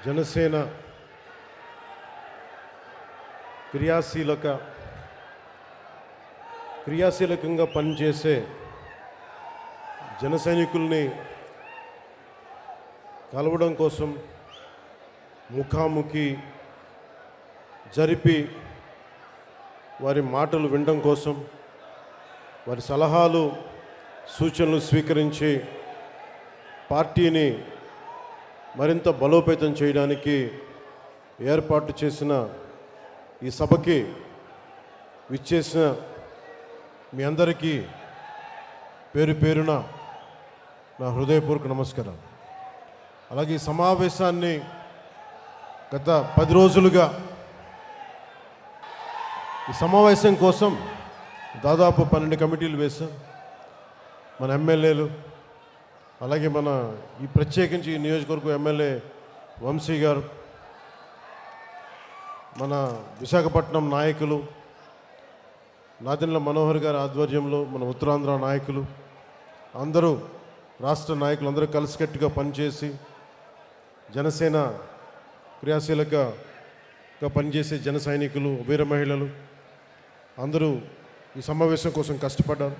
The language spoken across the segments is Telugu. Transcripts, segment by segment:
జనసేన క్రియాశీలక క్రియాశీలకంగా పనిచేసే జన సైనికుల్ని కలవడం కోసం ముఖాముఖి జరిపి వారి మాటలు వినడం కోసం వారి సలహాలు సూచనలు స్వీకరించి పార్టీని మరింత బలోపేతం చేయడానికి ఏర్పాటు చేసిన ఈ సభకి విచ్చేసిన మీ అందరికీ పేరు పేరున నా హృదయపూర్వక నమస్కారం అలాగే ఈ సమావేశాన్ని గత పది రోజులుగా ఈ సమావేశం కోసం దాదాపు పన్నెండు కమిటీలు వేశాం. మన ఎమ్మెల్యేలు అలాగే మన ఈ ప్రత్యేకించి ఈ నియోజకవర్గం ఎమ్మెల్యే వంశీ గారు మన విశాఖపట్నం నాయకులు నాదెండ్ల మనోహర్ గారి ఆధ్వర్యంలో మన ఉత్తరాంధ్ర నాయకులు అందరూ రాష్ట్ర నాయకులు అందరూ కలిసికట్టుగా పనిచేసి జనసేన క్రియాశీలకగా పనిచేసే జన సైనికులు వీర మహిళలు అందరూ ఈ సమావేశం కోసం కష్టపడ్డారు.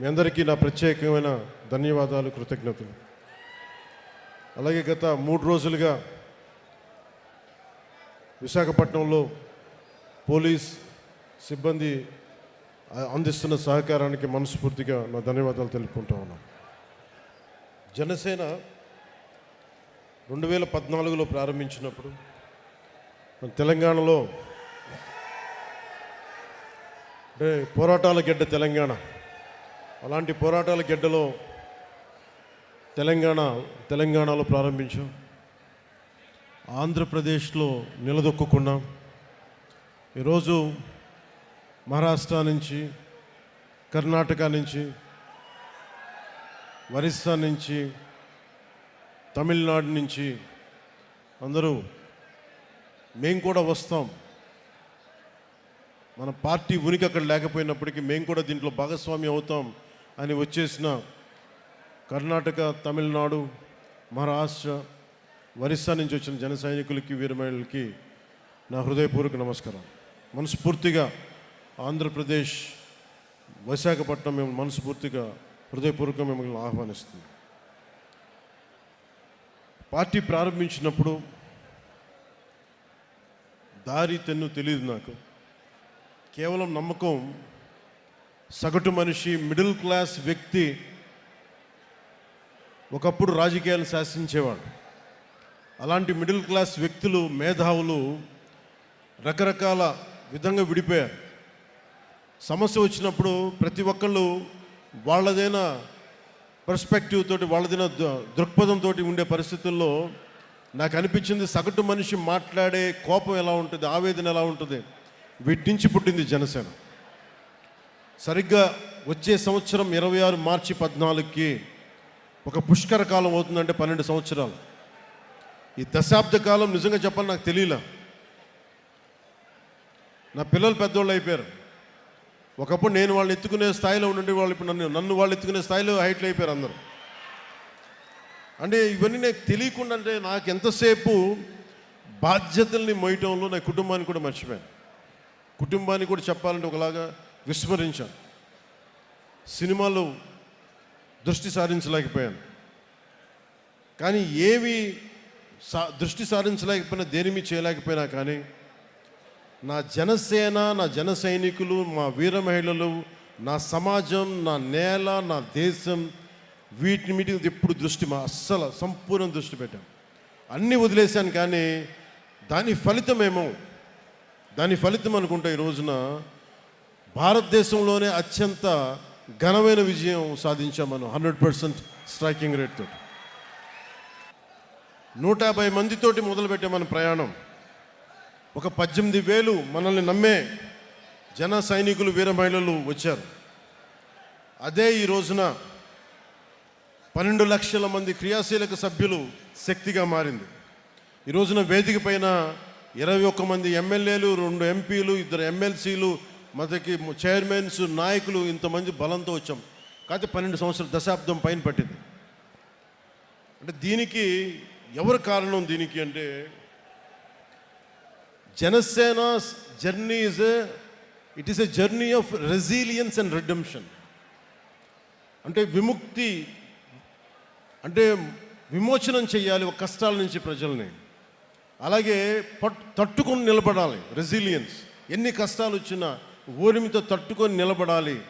మీ అందరికీ నా ప్రత్యేకమైన ధన్యవాదాలు కృతజ్ఞతలు. అలాగే గత మూడు రోజులుగా విశాఖపట్నంలో పోలీస్ సిబ్బంది అందిస్తున్న సహకారానికి మనస్ఫూర్తిగా నా ధన్యవాదాలు తెలుపుకుంటా ఉన్నాను. జనసేన రెండు వేల పద్నాలుగులో ప్రారంభించినప్పుడు తెలంగాణలో అంటే పోరాటాల గడ్డ తెలంగాణ అలాంటి పోరాటాల గెడ్డలో తెలంగాణ తెలంగాణలో ప్రారంభించాం. ఆంధ్రప్రదేశ్లో నిలదొక్కున్నాం ఈరోజు మహారాష్ట్ర నుంచి కర్ణాటక నుంచి ఒరిస్సా నుంచి తమిళనాడు నుంచి అందరూ మేము కూడా వస్తాం. మన పార్టీ ఉనికి అక్కడ లేకపోయినప్పటికీ మేము కూడా దీంట్లో భాగస్వామి అవుతాం. అని వచ్చేసిన కర్ణాటక తమిళనాడు మహారాష్ట్ర ఒరిస్సా నుంచి వచ్చిన జన సైనికులకి వీరమహిళలకి నా హృదయపూర్వక నమస్కారం. మనస్ఫూర్తిగా ఆంధ్రప్రదేశ్ విశాఖపట్నం మేము మనస్ఫూర్తిగా హృదయపూర్వకంగా మిమ్మల్ని ఆహ్వానిస్తుంది పార్టీ ప్రారంభించినప్పుడు దారి తెన్ను తెలియదు నాకు. కేవలం నమ్మకం సగటు మనిషి మిడిల్ క్లాస్ వ్యక్తి ఒకప్పుడు రాజకీయాలు శాసించేవాడు. అలాంటి మిడిల్ క్లాస్ వ్యక్తులు మేధావులు రకరకాల విధంగా విడిపోయారు. సమస్య వచ్చినప్పుడు ప్రతి ఒక్కళ్ళు వాళ్ళదైన పర్స్పెక్టివ్ తోటి వాళ్ళదైన దృక్పథంతో ఉండే పరిస్థితుల్లో నాకు అనిపించింది సగటు మనిషి మాట్లాడే కోపం ఎలా ఉంటుంది ఆవేదన ఎలా ఉంటుంది? వీటి నుంచి పుట్టింది జనసేన. సరిగ్గా వచ్చే సంవత్సరం ఇరవై ఆరు మార్చి పద్నాలుగుకి ఒక పుష్కర కాలం అవుతుందంటే పన్నెండు సంవత్సరాలు. ఈ దశాబ్ద కాలం నిజంగా చెప్పాలి నాకు తెలియలే. నా పిల్లలు పెద్దోళ్ళు అయిపోయారు. ఒకప్పుడు నేను వాళ్ళని ఎత్తుకునే స్థాయిలో ఉండి వాళ్ళు ఇప్పుడు నన్ను నన్ను వాళ్ళు ఎత్తుకునే స్థాయిలో హైట్లు అయిపోయారు అందరూ. అంటే ఇవన్నీ నాకు తెలియకుండా అంటే నాకు ఎంతసేపు బాధ్యతల్ని మోయటంలో నా కుటుంబాన్ని కూడా మర్చిపోయాను. కుటుంబాన్ని కూడా చెప్పాలంటే ఒకలాగా విస్మరించాను. సినిమాలో దృష్టి సారించలేకపోయాను. కానీ ఏవి సా దృష్టి సారించలేకపోయినా దేనిమి చేయలేకపోయినా కానీ నా జనసేన నా జన సైనికులు మా వీర మహిళలు నా సమాజం నా నేల నా దేశం వీటి మీద ఎప్పుడు దృష్టి మా అస్సలు సంపూర్ణ దృష్టి పెట్టాం. అన్నీ వదిలేశాను కానీ దాని ఫలితం ఏమో దాని ఫలితం అనుకుంటా ఈ రోజున భారతదేశంలోనే అత్యంత ఘనమైన విజయం సాధించాం మనం హండ్రెడ్ పర్సెంట్ స్ట్రైకింగ్ రేట్ తోటి. నూట యాభై మందితోటి మొదలుపెట్టే మన ప్రయాణం. ఒక పద్దెనిమిది వేలు మనల్ని నమ్మే జన సైనికులు వీర మహిళలు వచ్చారు. అదే ఈ రోజున పన్నెండు లక్షల మంది క్రియాశీలక సభ్యులు శక్తిగా మారింది. ఈ రోజున వేదిక పైన ఇరవై ఒక్క మంది ఎమ్మెల్యేలు రెండు ఎంపీలు ఇద్దరు ఎమ్మెల్సీలు మనకి చైర్మన్స్ నాయకులు ఇంతమంది బలంతో వచ్చాం. కాకపోతే పన్నెండు సంవత్సరాల దశాబ్దం పైన పట్టింది. అంటే దీనికి ఎవరు కారణం దీనికి అంటే Janasena journey is it is a journey of resilience and redemption అంటే విముక్తి అంటే విమోచనం చేయాలి ఒక కష్టాల నుంచి ప్రజల్ని. అలాగే పట్ తట్టుకుని నిలబడాలి రెసిలియన్స్ ఎన్ని కష్టాలు వచ్చినా ఊరిమితో తట్టుకొని నిలబడాలి.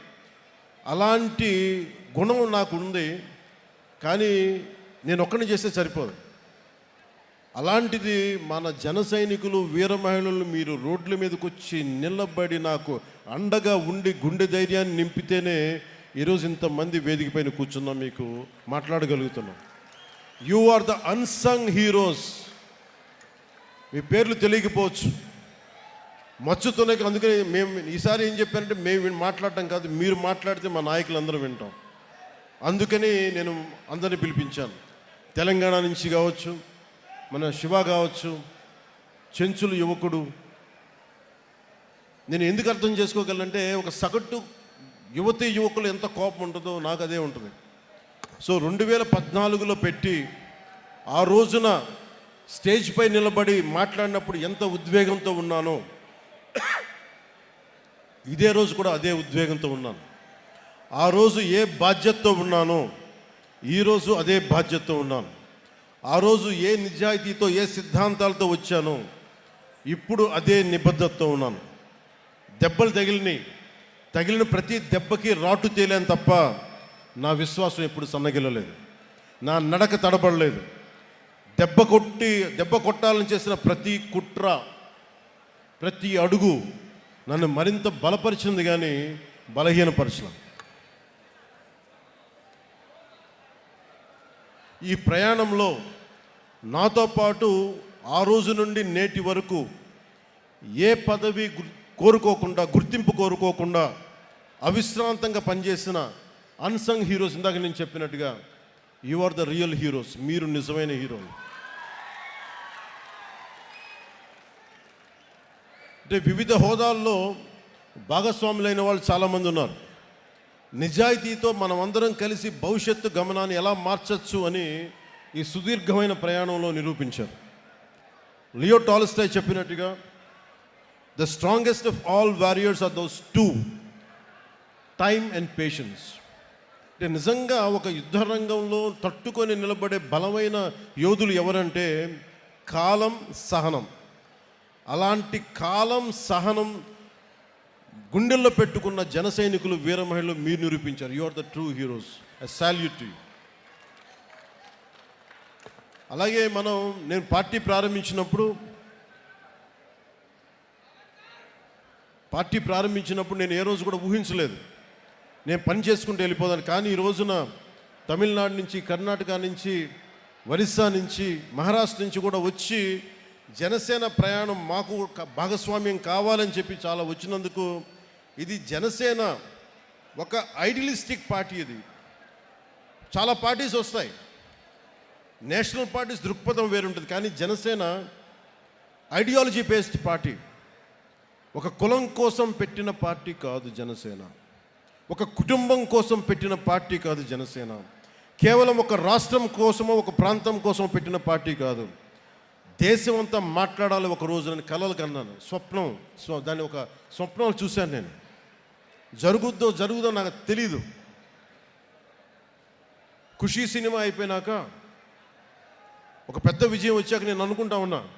అలాంటి గుణం నాకు ఉంది కానీ నేను ఒక్కడిని చేస్తే సరిపోదు. అలాంటిది మన జన సైనికులు వీర మహిళలు మీరు రోడ్ల మీదకి వచ్చి నిలబడి నాకు అండగా ఉండి గుండె ధైర్యాన్ని నింపితేనే ఈరోజు ఇంతమంది వేదిక పైన కూర్చున్నాం మీకు మాట్లాడగలుగుతున్నాం. You are the unsung heroes మీ పేర్లు తెలియకపోవచ్చు. మచ్చుతోనే అందుకని మేము ఈసారి ఏం చెప్పారంటే మేము మాట్లాడటం కాదు మీరు మాట్లాడితే మా నాయకులందరూ వింటాం. అందుకని నేను అందరిని పిలిపించాను. తెలంగాణ నుంచి కావచ్చు మన శివ కావచ్చు చెంచులు యువకుడు. నేను ఎందుకు అర్థం చేసుకోగలంటే ఒక సగటు యువతి యువకులు ఎంత కోపం ఉంటుందో నాకు అదే ఉంటుంది. సో రెండు వేల పద్నాలుగులో పెట్టి ఆ రోజున స్టేజ్ పై నిలబడి మాట్లాడినప్పుడు ఎంత ఉద్వేగంతో ఉన్నానో ఇదే రోజు కూడా అదే ఉద్వేగంతో ఉన్నాను. ఆ రోజు ఏ బాధ్యతతో ఉన్నానో ఈరోజు అదే బాధ్యతతో ఉన్నాను. ఆ రోజు ఏ నిజాయితీతో ఏ సిద్ధాంతాలతో వచ్చానో ఇప్పుడు అదే నిబద్ధతతో ఉన్నాను. దెబ్బలు తగిలిని తగిలిన ప్రతి దెబ్బకి రాటు తేలేను తప్ప నా విశ్వాసం ఎప్పుడు సన్నగిల్లలేదు. నా నడక తడబడలేదు. దెబ్బ కొట్టి దెబ్బ కొట్టాలని చేసిన ప్రతి కుట్ర ప్రతి అడుగు నన్ను మరింత బలపరిచింది కానీ బలహీనపరచడం ఈ ప్రయాణంలో నాతో పాటు ఆ రోజు నుండి నేటి వరకు ఏ పదవి కోరుకోకుండా గుర్తింపు కోరుకోకుండా అవిశ్రాంతంగా పనిచేసిన అన్సంగ్ హీరోస్ ఇందాక నేను చెప్పినట్టుగా you are the real heroes మీరు నిజమైన హీరోలు. అంటే వివిధ హోదాల్లో భాగస్వాములైన వాళ్ళు చాలామంది ఉన్నారు. నిజాయితీతో మనమందరం కలిసి భవిష్యత్తు గమనాన్ని ఎలా మార్చచ్చు అని ఈ సుదీర్ఘమైన ప్రయాణంలో నిరూపించారు. లియో టాలస్టాయ్ చెప్పినట్టుగా the strongest of all warriors are those two time and patience. అంటే నిజంగా ఒక యుద్ధ రంగంలో తట్టుకొని నిలబడే బలమైన యోధులు ఎవరంటే కాలం సహనం. అలాంటి కాలం సహనం గుండెల్లో పెట్టుకున్న జన సైనికులు వీర మహిళలు మీరు నిరూపించారు you are the true heroes salute అలాగే మనం నేను పార్టీ ప్రారంభించినప్పుడు పార్టీ ప్రారంభించినప్పుడు నేను ఏ రోజు కూడా ఊహించలేదు. నేను పని చేసుకుంటూ వెళ్ళిపోదాను. కానీ ఈ రోజున తమిళనాడు నుంచి కర్ణాటక నుంచి ఒరిస్సా నుంచి మహారాష్ట్ర నుంచి కూడా వచ్చి జనసేన ప్రయాణం మాకు భాగస్వామ్యం కావాలని చెప్పి చాలా వచ్చినందుకు ఇది జనసేన ఒక ఐడియలిస్టిక్ పార్టీ ఇది. చాలా పార్టీస్ వస్తాయి. నేషనల్ పార్టీస్ దృక్పథం వేరుంటుంది. కానీ జనసేన ఐడియాలజీ బేస్డ్ పార్టీ. ఒక కులం కోసం పెట్టిన పార్టీ కాదు జనసేన. ఒక కుటుంబం కోసం పెట్టిన పార్టీ కాదు జనసేన. కేవలం ఒక రాష్ట్రం కోసమో ఒక ప్రాంతం కోసం పెట్టిన పార్టీ కాదు. దేశం అంతా మాట్లాడాలి ఒక రోజు నేను కలలు కన్నాను. స్వప్నం దాన్ని ఒక స్వప్నాలు చూశాను నేను. జరుగుద్దో జరుగుదో నాకు తెలీదు. ఖుషీ సినిమా అయిపోయినాక ఒక పెద్ద విజయం వచ్చాక నేను అనుకుంటా ఉన్నా.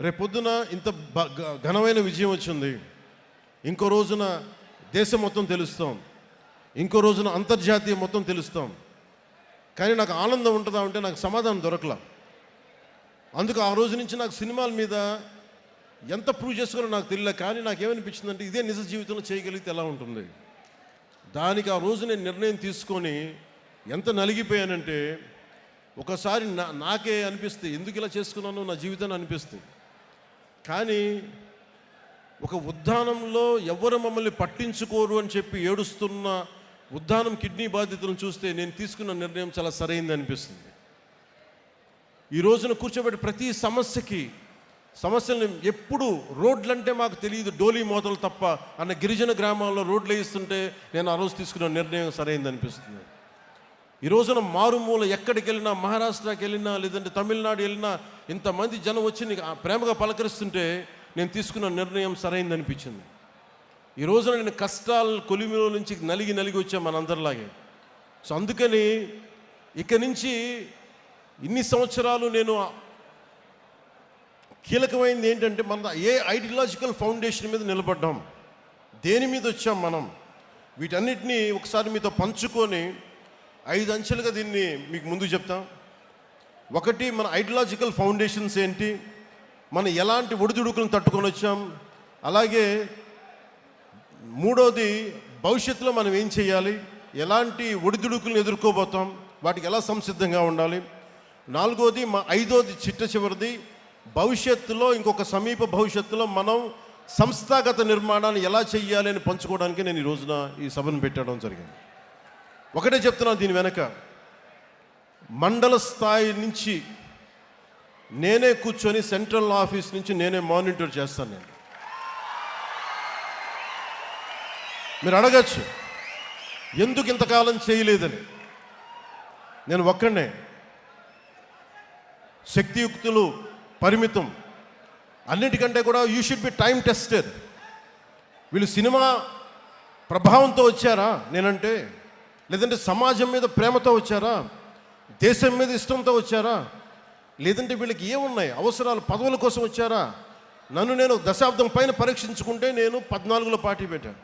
రేపొద్దున ఇంత ఘనమైన విజయం వచ్చింది. ఇంకో రోజున దేశం మొత్తం తెలుస్తాం. ఇంకో రోజున అంతర్జాతీయ మొత్తం తెలుస్తాం. కానీ నాకు ఆనందం ఉంటుందా అంటే నాకు సమాధానం దొరకలా. అందుకు ఆ రోజు నుంచి నాకు సినిమాల మీద ఎంత ప్రూవ్ చేసుకోవాలో నాకు తెలియలే కానీ నాకు ఏమనిపించిందంటే ఇదే నిజ జీవితంలో చేయగలిగితే ఎలా ఉంటుంది? దానికి ఆ రోజు నేను నిర్ణయం తీసుకొని ఎంత నలిగిపోయానంటే ఒకసారి నా నాకే అనిపిస్తే ఎందుకు ఇలా చేసుకున్నానో నా జీవితాన్ని అనిపిస్తుంది. కానీ ఒక ఉద్దానంలో ఎవరు మమ్మల్ని పట్టించుకోరు అని చెప్పి ఏడుస్తున్న ఉద్దానం కిడ్నీ బాధితులను చూస్తే నేను తీసుకున్న నిర్ణయం చాలా సరైంది అనిపిస్తుంది. ఈ రోజున కూర్చోబెట్టి ప్రతి సమస్యకి సమస్యలను ఎప్పుడు రోడ్లంటే మాకు తెలియదు డోలీ మోతలు తప్ప. అన్న గిరిజన గ్రామాల్లో రోడ్లు వేస్తుంటే నేను ఆ రోజు తీసుకున్న నిర్ణయం సరైంది అనిపిస్తుంది. ఈ రోజున మారుమూల ఎక్కడికి వెళ్ళినా మహారాష్ట్రకి వెళ్ళినా లేదంటే తమిళనాడు వెళ్ళినా ఇంతమంది జనం వచ్చి ప్రేమగా పలకరిస్తుంటే నేను తీసుకున్న నిర్ణయం సరైంది అనిపించింది. ఈ రోజున నేను కష్టాలు కొలిమిలో నుంచి నలిగి నలిగి వచ్చాను మనందరిలాగే. సో అందుకని ఇక నుంచి ఇన్ని సంవత్సరాలు నేను కీలకమైనది ఏంటంటే మన ఏ ఐడియాలజికల్ ఫౌండేషన్ మీద నిలబడ్డాం. దేని మీద వచ్చాం మనం? వీటన్నిటినీ ఒకసారి మీతో పంచుకొని ఐదు అంచెలుగా దీన్ని మీకు ముందు చెప్తాం. ఒకటి మన ఐడియాలజికల్ ఫౌండేషన్స్ ఏంటి? మనం ఎలాంటి ఒడిదుడుకులను తట్టుకొని వచ్చాం? అలాగే మూడోది భవిష్యత్తులో మనం ఏం చేయాలి? ఎలాంటి ఒడిదుడుకులను ఎదుర్కోబోతాం? వాటికి ఎలా సంసిద్ధంగా ఉండాలి? నాలుగోది మా ఐదోది చిట్ట చివరిది భవిష్యత్తులో ఇంకొక సమీప భవిష్యత్తులో మనం సంస్థాగత నిర్మాణాన్ని ఎలా చెయ్యాలి అని పంచుకోవడానికి నేను ఈ రోజున ఈ సభను పెట్టడం జరిగింది. ఒకటే చెప్తున్నాను దీని వెనక. మండల స్థాయి నుంచి నేనే కూర్చొని సెంట్రల్ ఆఫీస్ నుంచి నేనే మానిటర్ చేస్తాను నేను. మీరు అడగచ్చు ఎందుకు ఇంతకాలం చేయలేదని. నేను ఒక్కడే శక్తియుక్తులు పరిమితం. అన్నిటికంటే కూడా you should be time tested వీళ్ళు సినిమా ప్రభావంతో వచ్చారా? నేనంటే లేదంటే సమాజం మీద ప్రేమతో వచ్చారా? దేశం మీద ఇష్టంతో వచ్చారా? లేదంటే వీళ్ళకి ఏమున్నాయి? అవసరాలు పదవుల కోసం వచ్చారా? నన్ను నేను దశాబ్దం పైన పరీక్షించుకుంటే నేను పద్నాలుగులో పార్టీ పెట్టాను.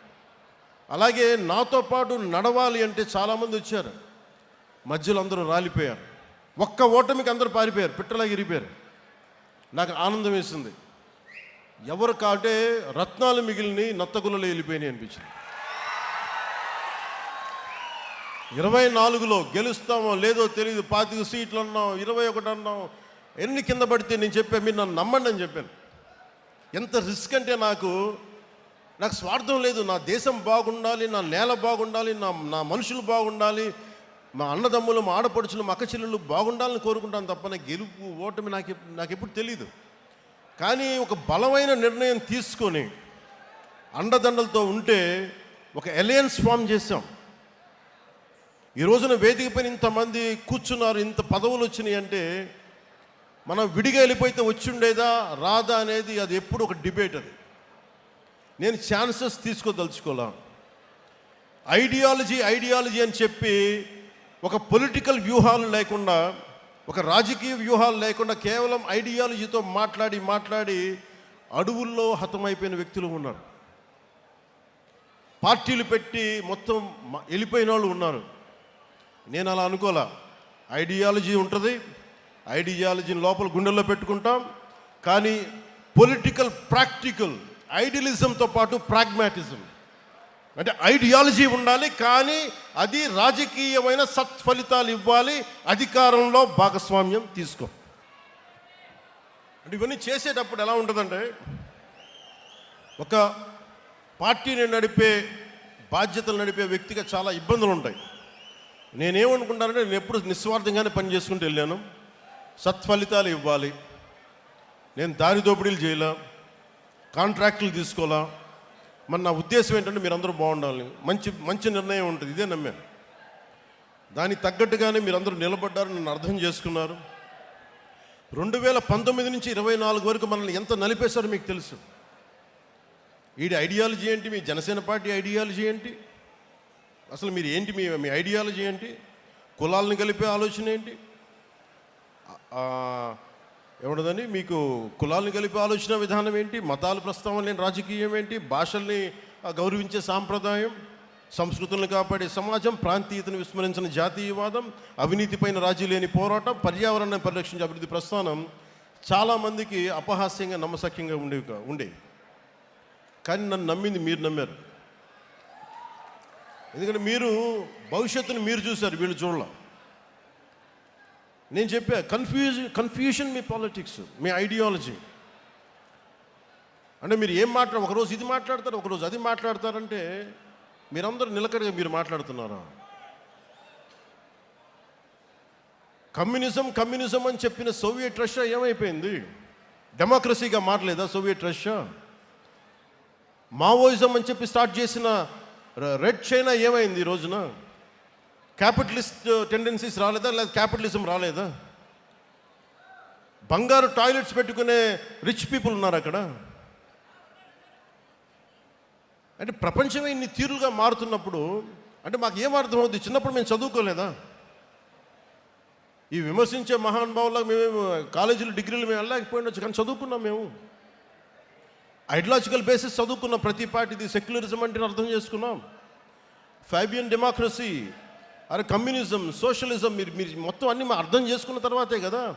అలాగే నాతో పాటు నడవాలి అంటే చాలామంది వచ్చారు. మధ్యలో అందరూ రాలిపోయారు. ఒక్క ఓటమికి అందరూ పారిపోయారు పిట్టలా ఇరిపోయారు నాకు ఆనందం వేసింది. ఎవరు కాటే రత్నాలు మిగిలిని నత్తగులలో వెళ్ళిపోయినాయి అనిపించింది. ఇరవై నాలుగులో గెలుస్తామో లేదో తెలియదు పాతిక సీట్లు అన్నాం ఇరవై ఒకటి అన్నాం ఎన్ని కింద పడితే నేను చెప్పాను మీరు నన్ను నమ్మండి అని చెప్పాను. ఎంత రిస్క్ అంటే నాకు నాకు స్వార్థం లేదు నా దేశం బాగుండాలి నా నేల బాగుండాలి నా నా మనుషులు బాగుండాలి మా అన్నదమ్ములు మా ఆడపడుచులు మా అక్కచెల్లెళ్ళు బాగుండాలని కోరుకుంటాను తప్ప గెలుపు ఓటమి నాకు నాకు ఎప్పుడు తెలియదు కానీ ఒక బలమైన నిర్ణయం తీసుకొని అండదండలతో ఉంటే ఒక ఎలయన్స్ ఫామ్ చేసాం ఈ రోజున వేదిక పైన ఇంతమంది కూర్చున్నారు ఇంత పదవులు వచ్చినాయి అంటే మనం విడిగా వెళ్ళిపోయితే వచ్చిండేదా రాదా అనేది అది ఎప్పుడు ఒక డిబేట్ అది. నేను ఛాన్సెస్ తీసుకోదలుచుకోలే. ఐడియాలజీ ఐడియాలజీ అని చెప్పి ఒక పొలిటికల్ వ్యూహాలు లేకుండా ఒక రాజకీయ వ్యూహాలు లేకుండా కేవలం ఐడియాలజీతో మాట్లాడి మాట్లాడి అడవుల్లో హతమైపోయిన వ్యక్తులు ఉన్నారు. పార్టీలు పెట్టి మొత్తం వెళ్ళిపోయిన వాళ్ళు ఉన్నారు. నేను అలా అనుకోలే. ఐడియాలజీ ఉంటుంది ఐడియాలజీని లోపల గుండెల్లో పెట్టుకుంటాం కానీ పొలిటికల్ ప్రాక్టికల్ ఐడియలిజంతో పాటు ప్రాగ్మాటిజం అంటే ఐడియాలజీ ఉండాలి కానీ అది రాజకీయమైన సత్ఫలితాలు ఇవ్వాలి అధికారంలో భాగస్వామ్యం తీసుకో. అంటే ఇవన్నీ చేసేటప్పుడు ఎలా ఉంటుందంటే ఒక పార్టీని నడిపే బాధ్యతలు నడిపే వ్యక్తిగా చాలా ఇబ్బందులు ఉంటాయి. నేనేమనుకుంటానంటే నేను ఎప్పుడు నిస్వార్థంగానే పని చేసుకుంటూ వెళ్ళాను. సత్ఫలితాలు ఇవ్వాలి. నేను దారి దోపిడీలు చేయలే. కాంట్రాక్టులు తీసుకోవాలా మరి నా ఉద్దేశం ఏంటంటే మీరందరూ బాగుండాలి. మంచి మంచి నిర్ణయం ఉంటుంది. ఇదే నమ్మాను. దానికి తగ్గట్టుగానే మీరందరూ నిలబడ్డారు నన్ను అర్థం చేసుకున్నారు. రెండు వేల పంతొమ్మిది నుంచి ఇరవై నాలుగు వరకు మనల్ని ఎంత నలిపేశారో మీకు తెలుసు. వీడి ఐడియాలజీ ఏంటి? మీ జనసేన పార్టీ ఐడియాలజీ ఏంటి? అసలు మీరు ఏంటి? మీ మీ ఐడియాలజీ ఏంటి? కులాలను కలిపే ఆలోచన ఏంటి? ఏముండదని మీకు కులాలను కలిపి ఆలోచన విధానం ఏంటి? మతాలు ప్రస్తావన లేని రాజకీయం ఏంటి? భాషల్ని గౌరవించే సాంప్రదాయం సంస్కృతులను కాపాడే సమాజం ప్రాంతీయతను విస్మరించిన జాతీయవాదం అవినీతిపైన రాజీ లేని పోరాటం పర్యావరణాన్ని పరిరక్షించే అభివృద్ధి ప్రస్థానం చాలామందికి అపహాస్యంగా నమ్మసక్యంగా ఉండేవి ఉండేవి. కానీ నన్ను నమ్మింది మీరు నమ్మారు. ఎందుకంటే మీరు భవిష్యత్తును మీరు చూశారు వీళ్ళు చూడాల. నేను చెప్పా కన్ఫ్యూజ్ కన్ఫ్యూషన్ మీ పాలిటిక్స్ మీ ఐడియాలజీ అంటే మీరు ఏం మాట్లాడ ఒకరోజు ఇది మాట్లాడతారు ఒకరోజు అది మాట్లాడతారంటే మీరందరూ నిలకడగా మీరు మాట్లాడుతున్నారా? కమ్యూనిజం కమ్యూనిజం అని చెప్పిన సోవియట్ రష్యా ఏమైపోయింది? డెమోక్రసీగా మారలేదా సోవియట్ రష్యా? మావోయిజం అని చెప్పి స్టార్ట్ చేసిన రెడ్ చైనా ఏమైంది ఈ రోజున? క్యాపిటలిస్ట్ టెండెన్సీస్ రాలేదా? లేదా క్యాపిటలిజం రాలేదా? బంగారు టాయిలెట్స్ పెట్టుకునే రిచ్ పీపుల్ ఉన్నారు అక్కడ. అంటే ప్రపంచమే ఇన్ని తీరులుగా మారుతున్నప్పుడు అంటే మాకు ఏం అర్థమవుతుంది చిన్నప్పుడు మేము చదువుకోలేదా? ఈ విమర్శించే మహానుభావులకు మేము కాలేజీలు డిగ్రీలు మేము వెళ్ళలేకపోయినొచ్చు కానీ చదువుకున్నాం మేము. ఐడియాలజికల్ బేసిస్ చదువుకున్నాం ప్రతి పార్టీది సెక్యులరిజం అంటే అర్థం చేసుకున్నాం. ఫైబియన్ డెమోక్రసీ అరే కమ్యూనిజం సోషలిజం మీరు మీరు మొత్తం అన్ని అర్థం చేసుకున్న తర్వాతే కదా.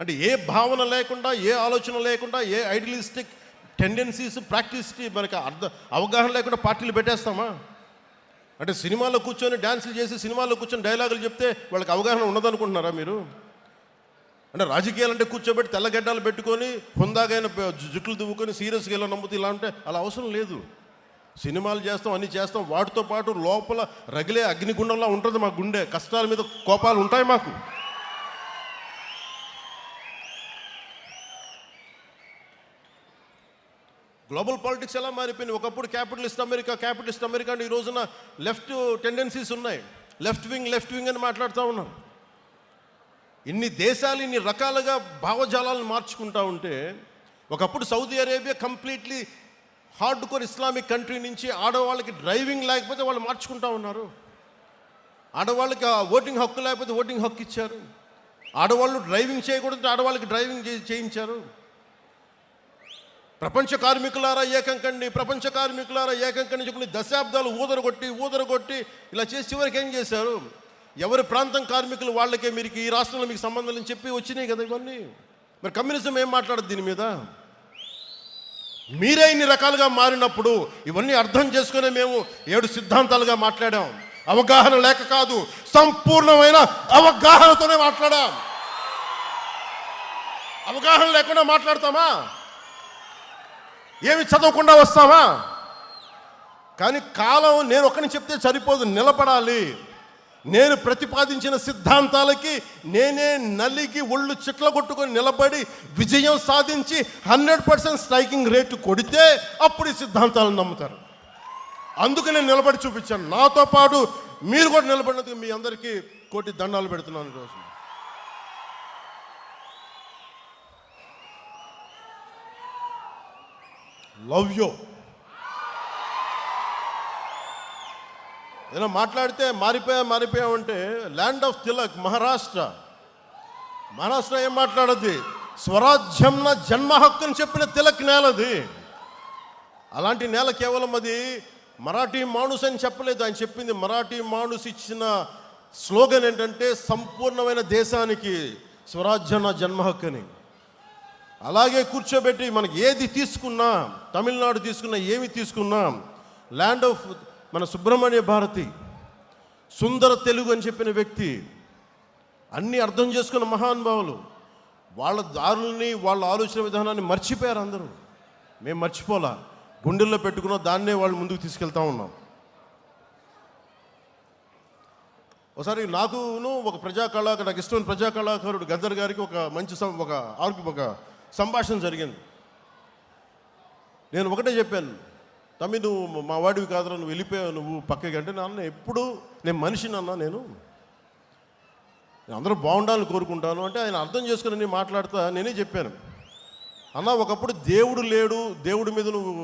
అంటే ఏ భావన లేకుండా ఏ ఆలోచన లేకుండా ఏ ఐడియలిస్టిక్ టెండెన్సీస్ ప్రాక్టీస్కి మనకి అర్థం అవగాహన లేకుండా పార్టీలు పెట్టేస్తామా? అంటే సినిమాలో కూర్చొని డ్యాన్సులు చేసి సినిమాలో కూర్చొని డైలాగులు చెప్తే వాళ్ళకి అవగాహన ఉండదనుకుంటున్నారా మీరు? అంటే రాజకీయాలు అంటే కూర్చోబెట్టి తెల్లగడ్డలు పెట్టుకొని హుందాగైన జుట్లు దువ్వుకొని సీరియస్గా ఇలా నమ్ముతూ ఇలా ఉంటే అలా అవసరం లేదు. సినిమాలు చేస్తాం అన్నీ చేస్తాం. వాటితో పాటు లోపల రగిలే అగ్నిగుండంలా ఉంటుంది మా గుండె. కష్టాల మీద కోపాలు ఉంటాయి మాకు. గ్లోబల్ పాలిటిక్స్ ఎలా మారిపోయింది? ఒకప్పుడు క్యాపిటలిస్ట్ అమెరికా క్యాపిటలిస్ట్ అమెరికా అంటే ఈ రోజున లెఫ్ట్ టెండెన్సీస్ ఉన్నాయి. లెఫ్ట్ వింగ్ లెఫ్ట్ వింగ్ అని మాట్లాడుతూ ఉన్నాం. ఇన్ని దేశాలు ఇన్ని రకాలుగా భావజాలాలను మార్చుకుంటా ఉంటే ఒకప్పుడు Saudi Arabia completely hard core Islamic country నుంచి ఆడవాళ్ళకి డ్రైవింగ్ లేకపోతే వాళ్ళు మార్చుకుంటా ఉన్నారు. ఆడవాళ్ళకి ఓటింగ్ హక్కు లేకపోతే ఓటింగ్ హక్కు ఇచ్చారు. ఆడవాళ్ళు డ్రైవింగ్ చేయకూడదు ఆడవాళ్ళకి డ్రైవింగ్ చే- చేయించారు. ప్రపంచ కార్మికులారా ఏకంకండి ప్రపంచ కార్మికులారా ఏకంకండి కండి దశాబ్దాలు ఊదరగొట్టి ఊదరగొట్టి ఇలా చేసి చివరికి ఏం చేశారు? ఎవరి ప్రాంతం కార్మికులు వాళ్ళకే మీరు ఈ రాష్ట్రంలో మీకు సంబంధం అని చెప్పి వచ్చినాయి కదా ఇవన్నీ. మరి కమ్యూనిజం ఏం మాట్లాడదు దీని మీద? మీరే ఇన్ని రకాలుగా మారినప్పుడు ఇవన్నీ అర్థం చేసుకునే మేము ఏడు సిద్ధాంతాలుగా మాట్లాడాం. అవగాహన లేక కాదు సంపూర్ణమైన అవగాహనతోనే మాట్లాడాం. అవగాహన లేకుండా మాట్లాడతామా? ఏమి చదవకుండా వస్తామా? కానీ కాలం నేను ఒక్కని చెప్తే సరిపోదు నిలబడాలి. నేను ప్రతిపాదించిన సిద్ధాంతాలకి నేనే నలిగి ఒళ్ళు చిట్ల కొట్టుకొని నిలబడి విజయం సాధించి హండ్రెడ్ పర్సెంట్ స్ట్రైకింగ్ రేటు కొడితే అప్పుడు ఈ సిద్ధాంతాలను నమ్ముతారు. అందుకు నేను నిలబడి చూపించాను. నాతో పాటు మీరు కూడా నిలబడినందుకు మీ అందరికీ కోటి దండాలు పెడుతున్నాను ఈరోజు లవ్ యూ. ఏదైనా మాట్లాడితే మారిపోయా మారిపోయామంటే ల్యాండ్ ఆఫ్ తిలక్ మహారాష్ట్ర మహారాష్ట్ర ఏం మాట్లాడద్ది? స్వరాజ్యం నా జన్మ హక్కు అని చెప్పిన తిలక్ నేలది. అలాంటి నేల కేవలం అది మరాఠీ మానుస్ అని చెప్పలేదు. ఆయన చెప్పింది మరాఠీ మానుస్ ఇచ్చిన స్లోగన్ ఏంటంటే సంపూర్ణమైన దేశానికి స్వరాజ్యం నా జన్మ హక్కు అని. అలాగే కూర్చోబెట్టి మనకి ఏది తీసుకున్నా తమిళనాడు తీసుకున్నా ఏమి తీసుకున్నా ల్యాండ్ ఆఫ్ మన సుబ్రహ్మణ్య భారతి సుందర తెలుగు అని చెప్పిన వ్యక్తి అన్నీ అర్థం చేసుకున్న మహానుభావులు వాళ్ళ దారుల్ని వాళ్ళ ఆలోచన విధానాన్ని మర్చిపోయారు అందరూ. మేము మర్చిపోలా. గుండెల్లో పెట్టుకున్న దాన్నే వాళ్ళు ముందుకు తీసుకెళ్తా ఉన్నాం. ఒకసారి నాకును ఒక ప్రజా కళాకారు నాకు ఇష్టమైన ప్రజా కళాకారుడు గద్దర్ గారికి ఒక మంచి సం- ఒక ఆర్గ్యూ ఒక సంభాషణ జరిగింది. నేను ఒకటే చెప్పాను. తమ్మి నువ్వు మా వాడివి కాదురా నువ్వు వెళ్ళిపోయావు నువ్వు పక్కకి అంటే నాన్న ఎప్పుడు నేను మనిషిని అన్నా నేను నేను అందరూ బాగుండాలని కోరుకుంటాను అంటే ఆయన అర్థం చేసుకుని నేను మాట్లాడుతా నేనే చెప్పాను. అన్న ఒకప్పుడు దేవుడు లేడు దేవుడి మీద నువ్వు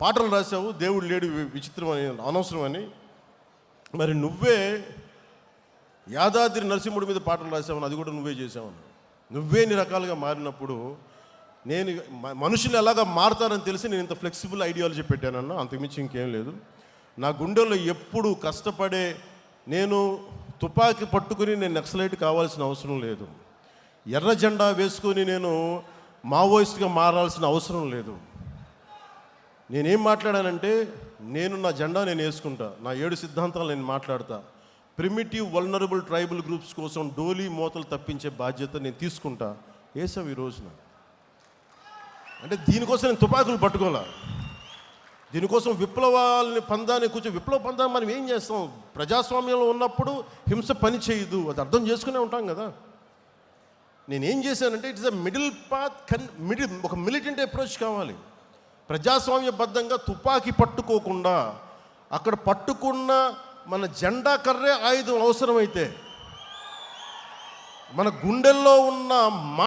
పాటలు రాసావు దేవుడు లేడు విచిత్రం అని అనవసరం అని మరి నువ్వే యాదాద్రి నరసింహుడి మీద పాటలు రాసావని అది కూడా నువ్వే చేసావని నువ్వే ఇన్ని రకాలుగా మారినప్పుడు నేను మ- మనుషులు ఎలాగా మారుతారని తెలిసి నేను ఇంత ఫ్లెక్సిబుల్ ఐడియాలజీ పెట్టానన్న అంతకుమించి ఇంకేం లేదు. నా గుండెల్లో ఎప్పుడు కష్టపడే నేను తుపాకీ పట్టుకుని నేను నక్సలైట్ కావాల్సిన అవసరం లేదు. ఎర్ర జెండా వేసుకొని నేను మావోయిస్ట్గా మారాల్సిన అవసరం లేదు. నేనేం మాట్లాడానంటే నేను నా జెండా నేను వేసుకుంటా నా ఏడు సిద్ధాంతాలు నేను మాట్లాడతా. ప్రిమిటివ్ వల్నరబుల్ ట్రైబల్ గ్రూప్స్ కోసం డోలీ మూతలు తప్పించే బాధ్యత నేను తీసుకుంటా. వేసావు ఈ రోజున. అంటే దీనికోసం నేను తుపాకులు పట్టుకోలే. దీనికోసం విప్లవాలని పందాన్ని కూర్చొని విప్లవ పందాన్ని మనం ఏం చేస్తాం? ప్రజాస్వామ్యంలో ఉన్నప్పుడు హింస పని చేయదు. అది అర్థం చేసుకునే ఉంటాం కదా. నేనేం చేశానంటే ఇట్స్ అ మిడిల్ పాత్ కన్ మిడిల్ ఒక మిలిటెంట్ అప్రోచ్ కావాలి. ప్రజాస్వామ్యబద్ధంగా తుపాకీ పట్టుకోకుండా అక్కడ పట్టుకున్న మన జెండా కర్రే ఆయుధం అవసరమైతే మన గుండెల్లో ఉన్న